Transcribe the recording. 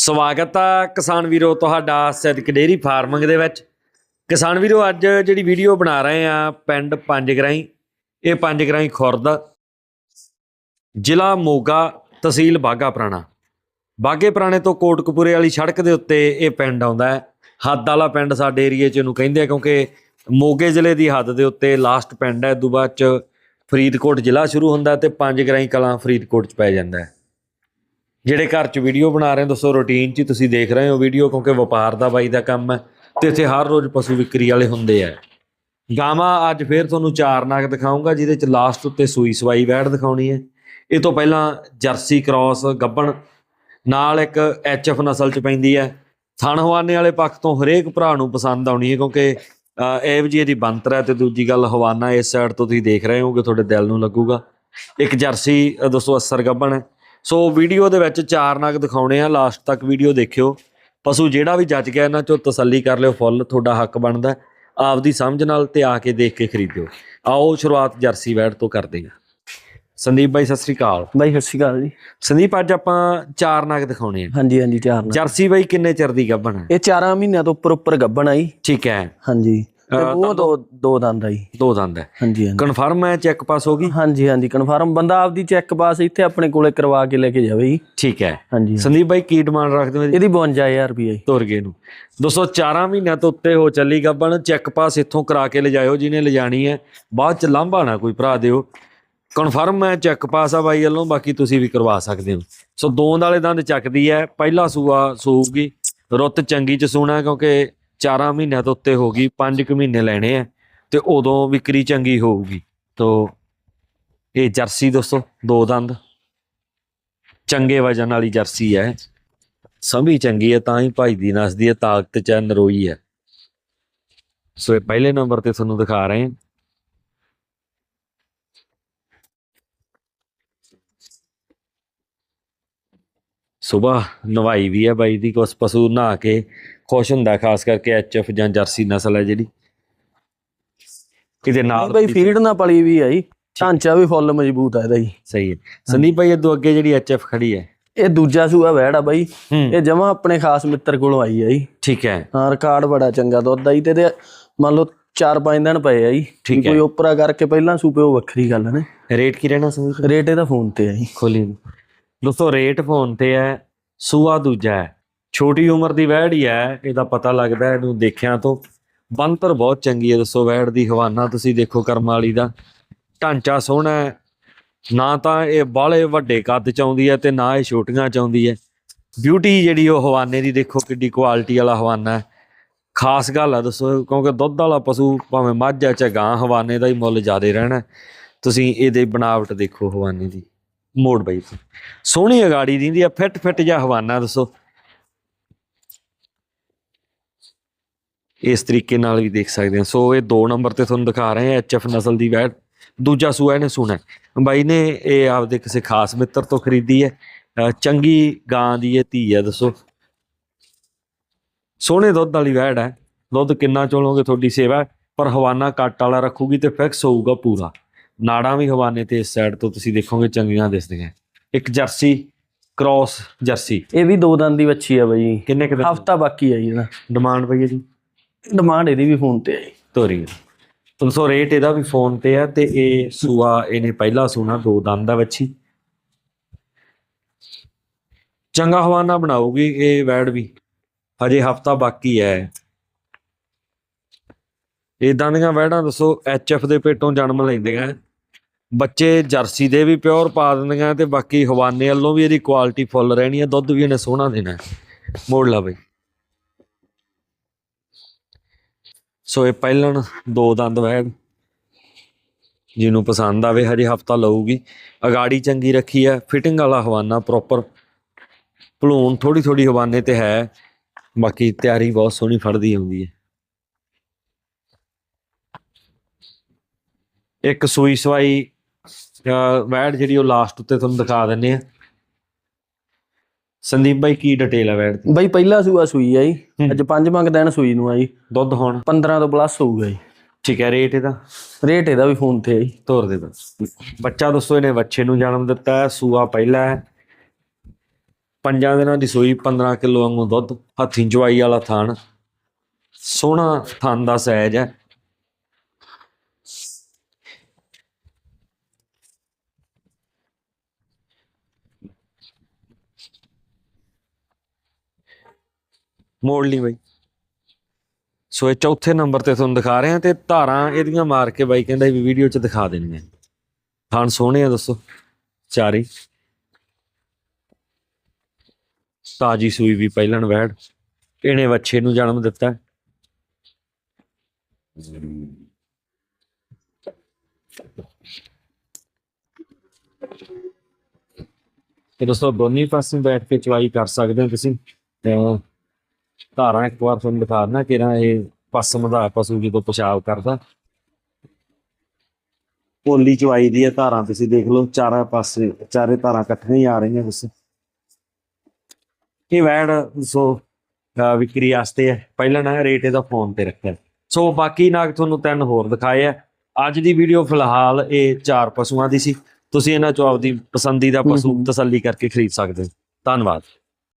ਸਵਾਗਤ ਆ ਕਿਸਾਨ ਵੀਰੋ, ਤੁਹਾਡਾ ਸਿੱਧਕ ਡੇਰੀ ਫਾਰਮਿੰਗ ਦੇ ਵਿੱਚ। ਕਿਸਾਨ ਵੀਰੋ, ਅੱਜ ਜਿਹੜੀ ਵੀਡੀਓ ਬਣਾ ਰਹੇ ਆ, ਪਿੰਡ ਪੰਜ ਗਰਾਈ ਇਹ ਪੰਜ ਗਰਾਈ ਖੁਰਦ, ਜ਼ਿਲ੍ਹਾ ਮੋਗਾ ਤਹਿਸੀਲ ਬਾਗਾ ਪੁਰਾਣਾ। ਬਾਗੇ ਪੁਰਾਣੇ ਤੋਂ ਕੋਟਕਪੂਰੇ ਵਾਲੀ ਸੜਕ ਦੇ ਉੱਤੇ ਇਹ ਪਿੰਡ ਆਉਂਦਾ ਹੈ। ਹੱਦ ਵਾਲਾ ਪਿੰਡ ਸਾਡੇ ਏਰੀਏ 'ਚ ਇਹਨੂੰ ਕਹਿੰਦੇ ਆ, ਕਿਉਂਕਿ ਮੋਗੇ ਜ਼ਿਲ੍ਹੇ ਦੀ ਹੱਦ ਦੇ ਉੱਤੇ ਲਾਸਟ ਪਿੰਡ ਹੈ ਦੁਬਾਰਾ 'ਚ ਫਰੀਦਕੋਟ ਜ਼ਿਲ੍ਹਾ ਸ਼ੁਰੂ ਹੁੰਦਾ ਤੇ ਪੰਜ ਗਰਾਈ ਕਲਾਂ ਫਰੀਦਕੋਟ 'ਚ ਪੈ ਜਾਂਦਾ ਹੈ। ਜਿਹੜੇ ਘਰ 'ਚ ਵੀਡੀਓ ਬਣਾ ਰਹੇ ਹੋ ਦੋਸਤੋ ਰੂਟੀਨ 'ਚ ਤੁਸੀਂ ਦੇਖ ਰਹੇ ਹੋ ਵੀਡੀਓ ਕਿਉਂਕਿ ਵਪਾਰ ਦਾ ਬਾਈ ਦਾ ਕੰਮ ਹੈ ਤੇ ਇੱਥੇ ਹਰ ਰੋਜ਼ ਪਸ਼ੂ ਵਿਕਰੀ ਵਾਲੇ ਹੁੰਦੇ ਆ। ਗਾਵਾਂ ਅੱਜ ਫੇਰ ਤੁਹਾਨੂੰ ਚਾਰ ਨਗ ਦਿਖਾਉਂਗਾ ਜਿਹਦੇ 'ਚ ਲਾਸਟ ਉੱਤੇ ਸੂਈ ਸਵਾਈ ਵੈੜ ਦਿਖਾਉਣੀ ਹੈ। ਇਹ ਤੋਂ ਪਹਿਲਾਂ ਜਰਸੀ ਕ੍ਰਾਸ ਗੱਬਣ ਨਾਲ ਇੱਕ ਐਚਐਫ ਨਸਲ 'ਚ ਪੈਂਦੀ ਹੈ। ਥਣ ਹਵਾਨੇ ਵਾਲੇ ਪੱਖ ਤੋਂ ਹਰੇਕ ਭਰਾ ਨੂੰ ਪਸੰਦ ਆਉਣੀ ਹੈ ਕਿਉਂਕਿ ਅਹ, ਇਹ ਜੀ ਇਹਦੀ ਬੰਤਰ ਹੈ ਤੇ ਦੂਜੀ ਗੱਲ ਹਵਾਨਾ ਇਸ ਸਾਈਡ ਤੋਂ ਤੁਸੀਂ ਦੇਖ ਰਹੇ ਹੋਗੇ ਤੁਹਾਡੇ ਦਿਲ ਨੂੰ ਲੱਗੂਗਾ। ਇੱਕ ਜਰਸੀ ਅ, ਦੋਸਤੋ ਅਸਰ ਗੱਬਣ ਹੈ। ਸੋ ਵੀਡੀਓ ਦੇ ਵਿੱਚ ਚਾਰ ਨਗ ਦਿਖਾਉਣੇ ਆ ਲਾਸਟ ਤੱਕ ਵੀਡੀਓ ਦੇਖਿਓ। ਪਸ਼ੂ ਜਿਹੜਾ ਵੀ ਜੱਜ ਗਿਆ ਇਹਨਾਂ ਚੋਂ ਤਸੱਲੀ ਕਰ ਲਿਓ ਫੁੱਲ ਤੁਹਾਡਾ ਹੱਕ ਬਣਦਾ। ਆਪਦੀ ਸਮਝ ਨਾਲ ਤੇ ਆ ਕੇ ਦੇਖ ਕੇ ਖਰੀਦਿਓ। ਆਓ ਸ਼ੁਰੂਆਤ ਜਰਸੀ ਵੈੜ ਤੋਂ ਕਰਦੇ ਹਾਂ ਸੰਦੀਪ ਬਾਈ ਸਤਿ ਸ੍ਰੀ ਅਕਾਲ। ਬਾਈ ਸਤਿ ਸ਼੍ਰੀ ਅਕਾਲ ਜੀ। ਸੰਦੀਪ ਅੱਜ ਆਪਾਂ ਚਾਰ ਨਗ ਦਿਖਾਉਣੇ ਆ। ਹਾਂਜੀ ਹਾਂਜੀ ਚਾਰ ਨਾਲ ਜਰਸੀ ਬਾਈ ਕਿੰਨੇ ਚਿਰ ਦੀ ਗੱਭਣ ਹੈ ਇਹ 4 ਮਹੀਨਿਆਂ ਤੋਂ ਉੱਪਰ ਉੱਪਰ ਗੱਬਣ ਆਈ ਠੀਕ ਹੈ। ਹਾਂਜੀ। ਤੇ ਉਹ ਦੋ ਦੋ ਦੰਦ ਆਈ ਦੋ ਦੰਦ ਹੈ ਹਾਂਜੀ ਹਾਂਜੀ। ਕਨਫਰਮ ਹੈ ਚੈੱਕ ਪਾਸ ਹੋ ਗਈ? ਹਾਂਜੀ ਹਾਂਜੀ ਕਨਫਰਮ ਬੰਦਾ ਆਪਦੀ ਚੈੱਕ ਪਾਸ ਇੱਥੇ ਆਪਣੇ ਕੋਲੇ ਕਰਵਾ ਕੇ ਲੈ ਕੇ ਜਾਵੇ ਜੀ। ਠੀਕ ਹੈ ਹਾਂਜੀ ਸੰਦੀਪ ਬਾਈ ਕੀ ਡਿਮਾਂਡ ਰੱਖਦੇ ਹੋ ਜੀ? ਇਹਦੀ 52000 ਰੁਪਏ ਤੁਰ ਗਏ ਨੂੰ ਦੋਸਤੋ ਚਾਰਾਂ ਮਹੀਨਿਆਂ ਤੋਂ ਉੱਤੇ ਹੋ ਚੱਲੀ ਗੱਬਣ ਚੈੱਕ ਪਾਸ ਇੱਥੋਂ ਕਰਾ ਕੇ ਲਿਜਾਇਓ ਜਿਹਨੇ ਲਿਜਾਣੀ ਹੈ ਬਾਅਦ ਚ ਲਾਂਭਾ ਨਾ ਕੋਈ ਭਰਾ ਦਿਓ। ਕਨਫਰਮ ਹੈ ਚੈੱਕ ਪਾਸ ਆ ਬਾਈ ਵੱਲੋਂ। ਬਾਕੀ ਤੁਸੀਂ ਵੀ ਕਰਵਾ ਸਕਦੇ ਹੋ। ਸੋ ਦੋਂਦ ਵਾਲੇ ਦੰਦ ਚੱਕਦੀ ਹੈ ਪਹਿਲਾ ਸੂਆ ਸੂਗੀ। ਰੁੱਤ ਚੰਗੀ ਚ ਸੂਣਾ ਕਿਉਂਕਿ ਚਾਰਾਂ ਮਹੀਨਿਆਂ ਤੋਂ ਉੱਤੇ ਹੋ ਗਈ 5 ਕੁ ਮਹੀਨੇ ਲੈਣੇ ਆ ਤੇ ਉਦੋਂ ਵਿਕਰੀ ਚੰਗੀ ਹੋਊਗੀ। ਤੋ ਇਹ ਜਰਸੀ ਦੋਸਤੋ ਦੋ ਦੰਦ। ਚੰਗੇ ਵਜਨ ਵਾਲੀ ਜਰਸੀ ਹੈ ਸਮੀ ਚੰਗੀ ਹੈ ਤਾਂ ਹੀ ਭਾਈ ਦੀ ਨਸਦੀ ਹੈ ਤਾਕਤ ਚ ਹੈ, ਨਰੋਈ ਹੈ ਸੋ ਇਹ ਪਹਿਲੇ ਨੰਬਰ ਤੇ ਤੁਹਾਨੂੰ ਦਿਖਾ ਰਹੇ ਹਾਂ। ਸਵੇਰ ਨਵਾਈ ਵੀ ਹੈ ਬਾਈ ਦੀ ਕੁਛ ਪਸ਼ੂ ਨਹਾ ਕੇ ਖੁਸ਼ ਹੁੰਦਾ ਖਾਸ ਕਰਕੇ ਐਚਐਫ ਜਾਂ ਜਰਸੀ ਨਸਲ ਹੈ ਜਿਹੜੀ। ਕਿਤੇ ਨਾਲ ਬਾਈ ਫੀਡ ਨਾਲ ਪਲੀ ਵੀ ਆਈ ਢਾਂਚਾ ਵੀ ਫੁੱਲ ਮਜ਼ਬੂਤ ਆ ਇਹਦਾ ਜੀ। ਸਹੀ ਹੈ। ਸੰਦੀਪ ਭਾਈ ਇਹ ਅੱਗੇ ਜਿਹੜੀ ਐਚਐਫ ਖੜੀ ਹੈ? ਇਹ ਦੂਜਾ ਸੂਆ ਵੈੜ ਆ ਬਾਈ। ਇਹ ਜਮਾ ਆਪਣੇ ਖਾਸ ਮਿੱਤਰ ਕੋਲੋਂ ਆਈ ਆ ਜੀ। ਠੀਕ ਹੈ। ਹਾਂ ਰਿਕਾਰਡ ਬੜਾ ਚੰਗਾ ਦੁੱਧ ਆ ਜੀ ਤੇ ਇਹਦੇ ਮੰਨ ਲਓ 4-5 ਦਿਨ ਪਏ ਆ ਜੀ। ਕੋਈ ਉਪਰਾ ਕਰਕੇ ਪਹਿਲਾਂ ਸੂਪੇ ਉਹ ਵੱਖਰੀ ਗੱਲ ਨੇ। ਰੇਟ ਕੀ ਰਹਿਣਾ ਸੰਦੀਪ? ਰੇਟ ਇਹਦਾ ਫੋਨ ਤੇ ਆ ਜੀ। ਖੋਲੀ। ਦੋਸਤੋ ਰੇਟ ਫੋਨ ਤੇ ਹੈ ਸੂਆ ਦੂਜਾ ਹੈ। ਛੋਟੀ ਉਮਰ ਦੀ ਵਹਿੜ ਹੀ ਹੈ, ਇਹਦਾ ਪਤਾ ਲੱਗਦਾ ਇਹਨੂੰ ਦੇਖਿਆਂ ਤੋਂ। ਬੰਤਰ ਬਹੁਤ ਚੰਗੀ ਹੈ, ਦੱਸੋ ਵਹਿੜ ਦੀ ਹਵਾਨਾ ਤੁਸੀਂ ਦੇਖੋ ਕਰਮ ਵਾਲੀ ਦਾ। ਢਾਂਚਾ ਸੋਹਣਾ ਹੈ, ਨਾ ਤਾਂ ਇਹ ਬਾਹਲੇ ਵੱਡੇ ਕੱਦ ਚ ਆਉਂਦੀ ਹੈ ਤੇ ਨਾ ਇਹ ਛੋਟੀਆਂ ਚ ਆਉਂਦੀ ਹੈ। ਬਿਊਟੀ ਜਿਹੜੀ ਉਹ ਹਵਾਨੇ ਦੀ ਦੇਖੋ ਕਿੱਡੀ ਕੁਆਲਿਟੀ ਵਾਲਾ ਹਵਾਨਾ ਹੈ। ਖਾਸ ਗੱਲ ਆ ਦੱਸੋ, ਕਿਉਂਕਿ ਦੁੱਧ ਵਾਲਾ ਪਸ਼ੂ ਭਾਵੇਂ ਮੱਝ ਹੈ ਚਾਹੇ ਗਾਂ, ਹਵਾਨੇ ਦਾ ਹੀ ਮੁੱਲ ਜ਼ਿਆਦਾ ਰਹਿਣਾ ਤੁਸੀਂ ਇਹਦੇ ਬਣਾਵਟ ਦੇਖੋ ਹਵਾਨੇ ਦੀ, ਮੋੜ ਬਈ। ਸੋਹਣੀ ਅਗਾੜੀ ਦਿੰਦੀ ਆ ਫਿੱਟ ਫਿੱਟ ਜਿਹਾ ਹਵਾਨਾ, ਦੱਸੋ। ਇਸ ਤਰੀਕੇ ਨਾਲ ਵੀ ਦੇਖ ਸਕਦੇ ਹਾਂ। ਸੋ ਇਹ ਦੋ ਨੰਬਰ ਤੇ ਤੁਹਾਨੂੰ ਦਿਖਾ ਰਹੇ ਹਾਂ ਐਚਐਫ ਨਸਲ ਦੀ ਵੈਟ ਦੂਜਾ ਸੂਆ ਇਹਨੇ ਸੁਣਾ ਬਾਈ ਨੇ ਇਹ ਆਪਦੇ ਕਿਸੇ ਖਾਸ ਮਿੱਤਰ ਤੋਂ ਖਰੀਦੀ ਹੈ। ਚੰਗੀ ਗਾਂ ਦੀ ਇਹ ਧੀ ਹੈ ਦੱਸੋ। ਸੋਹਣੇ ਦੁੱਧ ਵਾਲੀ ਵੈੜ ਹੈ। ਦੁੱਧ ਕਿੰਨਾ ਚੋਲੋਗੇ ਤੁਹਾਡੀ ਸੇਵਾ ਪਰ ਹਵਾਨਾ ਕੱਟ ਵਾਲਾ ਰੱਖੂਗੀ ਤੇ ਫਿਕਸ ਹੋਊਗਾ ਪੂਰਾ। ਨਾੜਾਂ ਵੀ ਹਵਾਨੇ ਤੇ ਇਸ ਸਾਈਡ ਤੋਂ ਤੁਸੀਂ ਦੇਖੋਗੇ ਚੰਗੀਆਂ ਦਿਸਦੀਆਂ। ਇੱਕ ਜਰਸੀ ਕ੍ਰਾਸ ਜਰਸੀ। ਇਹ ਵੀ ਦੋ ਦੰਦ ਦੀ ਵੱਛੀ ਆ ਬਾਈ। ਕਿੰਨੇ ਕਿ ਹਫਤਾ ਬਾਕੀ ਆ ਜੀ ਇਹਦਾ। ਡਿਮਾਂਡ ਪਈ ਹੈ ਜੀ? ਡਿਮਾਂਡ ਇਹਦੀ ਵੀ ਫੋਨ ਤੇ ਆ ਤੋਰੀ 300 ਰੇਟ ਇਹਦਾ ਵੀ ਫੋਨ ਤੇ ਆ ਤੇ ਇਹ ਸੂਆ ਇਹਨੇ ਪਹਿਲਾ ਸੂਣਾ, ਦੋ ਦੰਦ ਦਾ ਵੱਛੀ। ਚੰਗਾ ਹਵਾਨਾ ਬਣਾਉਗੀ ਇਹ ਵੈੜ ਵੀ। ਹਜੇ ਹਫਤਾ ਬਾਕੀ ਹੈ ਇਦਾਂ ਦੀਆਂ ਵੈੜਾਂ ਦੱਸੋ ਐਚਐਫ ਦੇ ਪੇਟੋਂ ਜਨਮ ਲੈਂਦੀਆਂ। ਬੱਚੇ ਜਰਸੀ ਦੇ ਵੀ ਪਿਓਰ ਪਾ ਦਿੰਦੀਆਂ ਤੇ ਬਾਕੀ ਹਵਾਨੇ ਵੱਲੋਂ ਵੀ ਇਹਦੀ ਕੁਆਲਿਟੀ ਫੁੱਲ ਰਹਿਣੀ ਹੈ ਦੁੱਧ ਵੀ ਇਹਨੇ ਸੋਹਣਾ ਦੇਣਾ। ਮੋੜ ਲਾ ਬਈ। ਸੋ ਇਹ ਪਹਿਲਣ ਦੋ ਦੰਦ ਵੈੜ ਜਿਹਨੂੰ ਪਸੰਦ ਆਵੇ, ਹਜੇ ਹਫਤਾ ਲਊਗੀ। ਅਗਾੜੀ ਚੰਗੀ ਰੱਖੀ ਹੈ, ਫਿਟਿੰਗ ਵਾਲਾ ਹਵਾਨਾ ਪ੍ਰੋਪਰ ਭਲੂਣ ਥੋੜੀ ਥੋੜੀ ਹਵਾਨੇ ਤੇ ਹੈ, ਬਾਕੀ ਤਿਆਰੀ ਬਹੁਤ ਸੋਹਣੀ ਫੜਦੀ ਆਉਂਦੀ ਹੈ। ਇੱਕ ਸੂਈ ਸਵਾਈ, ਅਹ ਵੈੜ ਜਿਹੜੀ ਉਹ ਲਾਸਟ ਉੱਤੇ ਤੁਹਾਨੂੰ ਦਿਖਾ ਦਿੰਨੇ ਆ ਸੰਦੀਪ ਬਾਈ ਕੀ ਡਿਟੇਲ ਵੈੜ ਦੀ? ਬਾਈ ਪਹਿਲਾ ਸੂਆ ਸੂਈ ਆ ਜੀ। ਅੱਜ ਪੰਜਵਾਂ ਕੁ ਦਿਨ ਸੂਈ ਨੂੰ ਆ ਜੀ। ਦੁੱਧ ਹੁਣ? 15 ਤੋਂ ਪਲੱਸ ਹੋਊਗਾ ਜੀ। ਠੀਕ ਹੈ ਰੇਟ ਇਹਦਾ? ਰੇਟ ਇਹਦਾ ਵੀ ਫੋਨ ਤੇ ਆ ਜੀ। ਤੋਰ ਦੇ ਦੋ ਬੱਚਾ ਦੋਸਤੋ ਇਹਨੇ ਬੱਚੇ ਨੂੰ ਜਨਮ ਦਿੱਤਾ ਹੈ ਸੂਆ ਪਹਿਲਾ ਹੈ। ਪੰਜਾਂ ਦਿਨਾਂ ਦੀ ਸੂਈ 15 ਕਿਲੋ ਵਾਂਗੂ ਦੁੱਧ ਹੱਥੀਂ ਜਵਾਈ ਵਾਲਾ ਥਣ ਸੋਹਣਾ ਥਣ ਦਾ ਸਾਈਜ਼ ਹੈ। ਮੋੜ ਲਈ ਬਾਈ। ਸੋ ਇਹ ਚੌਥੇ ਨੰਬਰ ਤੇ ਤੁਹਾਨੂੰ ਦਿਖਾ ਰਹੇ ਹਾਂ ਤੇ ਧਾਰਾਂ ਇਹਦੀਆਂ ਮਾਰ ਕੇ ਬਾਈ ਕਹਿੰਦਾ ਵੀ ਵੀਡੀਓ 'ਚ ਦਿਖਾ ਦੇਣੀਆਂ ਥਣ ਸੋਹਣੇ ਆ ਦੱਸੋ ਚਾਰੇ। ਤਾਜੀ ਸੂਈ ਵੀ ਪਹਿਲਣ ਵੈੜ ਇਹਨੇ ਵੱਛੇ ਨੂੰ ਜਨਮ ਦਿੱਤਾ। ਤੇ ਦੋਸਤੋ ਦੋਨੀ ਪਾਸੇ ਬੈਠ ਕੇ ਚਵਾਈ ਕਰ ਸਕਦੇ ਹੋ ਤੁਸੀਂ। ਧਾਰਾਂ ਇੱਕ ਵਾਰ ਤੁਹਾਨੂੰ ਦਿਖਾ ਦਿੰਦਾ ਕਿ ਨਾ ਇਹ ਪਸਮ ਦਾ ਪਸ਼ੂ ਜਦੋਂ ਪਿਸ਼ਾਬ ਕਰਦਾ। ਪੋਲੀ ਚਵਾਈ ਦੀ ਹੈ ਧਾਰਾਂ ਤੁਸੀਂ ਦੇਖ ਲਓ ਚਾਰਾਂ ਪਾਸੇ ਚਾਰੇ ਧਾਰਾਂ ਇਕੱਠੀਆਂ ਹੀ ਆ ਰਹੀਆਂ ਬਸ। ਇਹ ਵੈੜ ਸੋ ਵਿਕਰੀ ਵਾਸਤੇ ਹੈ। ਪਹਿਲਾਂ ਨਾ ਰੇਟ ਇਹਦਾ ਫੋਨ ਤੇ ਰੱਖਿਆ। ਸੋ ਬਾਕੀ ਨਾਗ ਤੁਹਾਨੂੰ ਤਿੰਨ ਹੋਰ ਦਿਖਾਏ ਆ। ਅੱਜ ਦੀ ਵੀਡੀਓ ਫਿਲਹਾਲ ਇਹ ਚਾਰ ਪਸ਼ੂਆਂ ਦੀ ਸੀ। ਤੁਸੀਂ ਇਹਨਾਂ ਚੋਂ ਆਪਦੀ ਪਸੰਦੀਦਾ ਪਸ਼ੂ। ਤਸੱਲੀ ਕਰਕੇ ਖਰੀਦ ਸਕਦੇ ਹੋ। ਧੰਨਵਾਦ।